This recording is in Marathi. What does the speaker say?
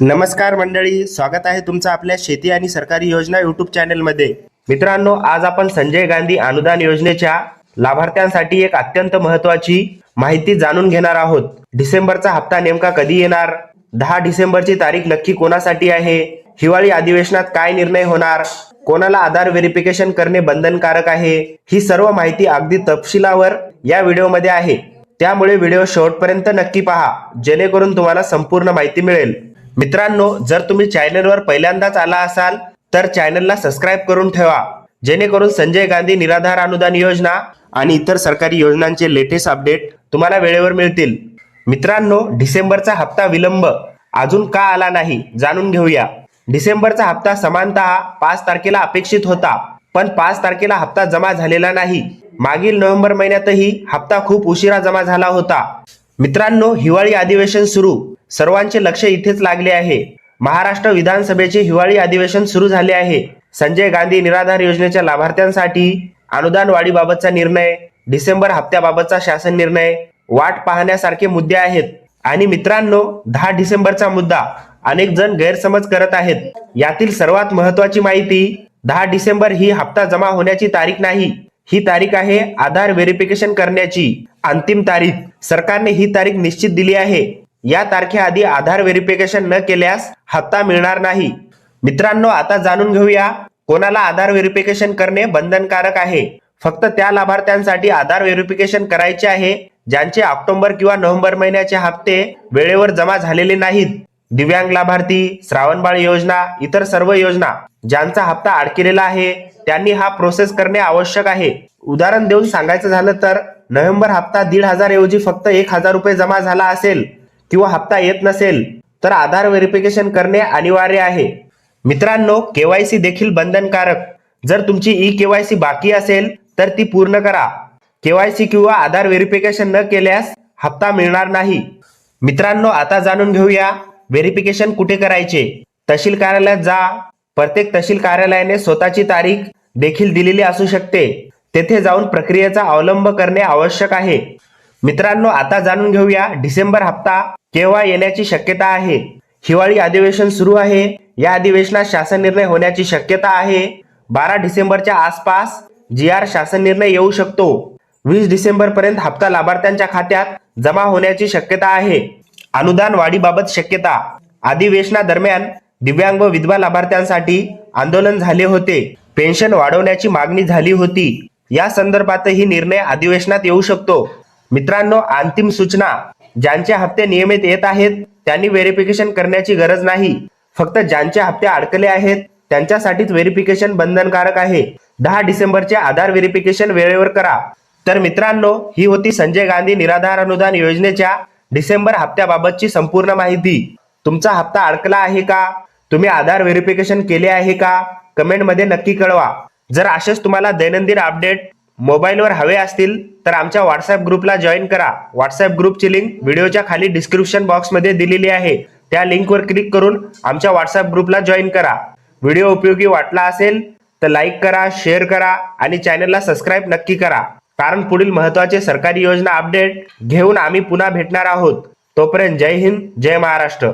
नमस्कार मंडळी स्वागत आहे तुमचं आपल्या शेती आणि सरकारी योजना युट्यूब चॅनलमध्ये मित्रांनो आज आपण संजय गांधी अनुदान योजनेच्या लाभार्थ्यांसाठी एक अत्यंत महत्वाची माहिती जाणून घेणार आहोत. डिसेंबरचा हप्ता नेमका कधी येणार? दहा डिसेंबरची तारीख नक्की कोणासाठी आहे? हिवाळी अधिवेशनात काय निर्णय होणार? कोणाला आधार व्हेरिफिकेशन करणे बंधनकारक आहे? ही सर्व माहिती अगदी तपशिलावर या व्हिडिओमध्ये आहे. त्यामुळे व्हिडिओ शेवटपर्यंत नक्की पहा. जेणेकरून तुम्हाला संपूर्ण माहिती मिळेल. मित्रांनो जर तुम्ही चॅनलवर पहिल्यांदाच आला असाल तर चॅनलला सबस्क्राईब करून ठेवा. जेणेकरून संजय गांधी निराधार अनुदान योजना आणि इतर सरकारी योजनांचे लेटेस्ट अपडेट तुम्हाला वेळेवर मिळतील. मित्रांनो डिसेंबरचा हप्ता विलंब अजून का आला नाही जाणून घेऊया. डिसेंबरचा हप्ता समानतः पाच तारखेला अपेक्षित होता पण पाच तारखेला हप्ता जमा झालेला नाही. मागील नोव्हेंबर महिन्यातही हप्ता खूप उशिरा जमा झाला होता. मित्रांनो हिवाळी अधिवेशन सुरू. सर्वांचे लक्ष इथेच लागले आहे. महाराष्ट्र विधानसभेचे हिवाळी अधिवेशन सुरू झाले आहे. संजय गांधी निराधार योजनेच्या लाभार्थ्यांसाठी अनुदान वाढीबाबतचा निर्णय डिसेंबर हप्त्याबाबतचा शासन निर्णय वाट पाहण्यासारखे मुद्दे आहेत. आणि मित्रांनो दहा डिसेंबरचा मुद्दा. अनेक जण गैरसमज करत आहेत. यातील सर्वात महत्वाची माहिती दहा डिसेंबर ही हप्ता जमा होण्याची तारीख नाही. ही तारीख आहे आधार व्हेरिफिकेशन करण्याची. अंतिम तारीख. सरकारने ही तारीख निश्चित दिली आहे. या तारखेआधी आधार व्हेरिफिकेशन न केल्यास हप्ता मिळणार नाही. मित्रांनो आता जाणून घेऊया कोणाला आधार व्हेरिफिकेशन करणे बंधनकारक आहे. फक्त त्या लाभार्थ्यांसाठी आधार व्हेरिफिकेशन करायचे आहे ज्यांचे ऑक्टोबर किंवा नोव्हेंबर महिन्याचे हप्ते वेळेवर जमा झालेले नाहीत. दिव्यांग लाभार्थी श्रावणबाळ योजना इतर सर्व योजना ज्यांचा हप्ता अडकेलेला आहे त्यांनी हा प्रोसेस करणे आवश्यक आहे. उदाहरण देऊन सांगायचं झालं तर नोव्हेंबर हप्ता दीड हजार ऐवजी फक्त एक हजार रुपये जमा झाला असेल किंवा हप्ता येत नसेल तर आधार व्हेरिफिकेशन करणे अनिवार्य आहे. मित्रांनो केवायसी देखील बंधनकारक. जर तुमची ई केवायसी बाकी असेल तर ती पूर्ण करा. केवायसी किंवा आधार व्हेरिफिकेशन न केल्यास हप्ता मिळणार नाही. मित्रांनो आता जाणून घेऊया व्हेरिफिकेशन कुठे करायचे? तहसील कार्यालयात जा. प्रत्येक तहसील कार्यालयाने स्वतःची तारीख देखील दिलेली असू शकते. तेथे जाऊन प्रक्रियेचा अवलंब करणे आवश्यक आहे. मित्रांनो आता जाणून घेऊया डिसेंबर हप्ता केव्हा येण्याची शक्यता आहे. हिवाळी अधिवेशन सुरू आहे. या अधिवेशनात शासन निर्णय होण्याची शक्यता आहे. बारा डिसेंबरच्या आसपास जी आर शासन निर्णय येऊ शकतो. वीस डिसेंबर पर्यंत हप्ता लाभार्थ्यांच्या खात्यात जमा होण्याची शक्यता आहे. अनुदान वाढीबाबत शक्यता. अधिवेशनादरम्यान दिव्यांग व विधवा लाभार्थ्यांसाठी आंदोलन झाले होते. पेन्शन वाढवण्याची मागणी झाली होती. या संदर्भातही निर्णय अधिवेशनात येऊ शकतो. मित्रांनो अंतिम सूचना. ज्यांचे हप्ते नियमित येत आहेत त्यांनी व्हेरिफिकेशन करण्याची गरज नाही. फक्त ज्यांचे हप्ते अडकले आहेत त्यांच्यासाठीच व्हेरिफिकेशन बंधनकारक आहे. दहा डिसेंबरचे आधार व्हेरिफिकेशन वेळेवर करा. तर मित्रांनो ही होती संजय गांधी निराधार अनुदान योजनेच्या डिसेंबर हप्त्याबाबतची संपूर्ण माहिती. तुमचा हप्ता अडकला आहे का? तुम्ही आधार व्हेरिफिकेशन केले आहे का? कमेंटमध्ये नक्की कळवा. जर असेच तुम्हाला दैनंदिन अपडेट मोबाईलवर हवे असतील तर आमच्या व्हॉट्सअप ग्रुपला जॉईन करा. व्हॉट्सअप ग्रुपची लिंक व्हिडिओच्या खाली डिस्क्रिप्शन बॉक्समध्ये दिलेली आहे. त्या लिंकवर क्लिक करून आमच्या व्हॉट्सअप ग्रुपला जॉईन करा. व्हिडिओ उपयोगी वाटला असेल तर लाईक करा शेअर करा आणि चॅनलला सबस्क्राईब नक्की करा. कारण पुढील महत्त्वाचे सरकारी योजना अपडेट घेऊन आम्ही पुन्हा भेटणार आहोत. तोपर्यंत जय हिंद जय महाराष्ट्र.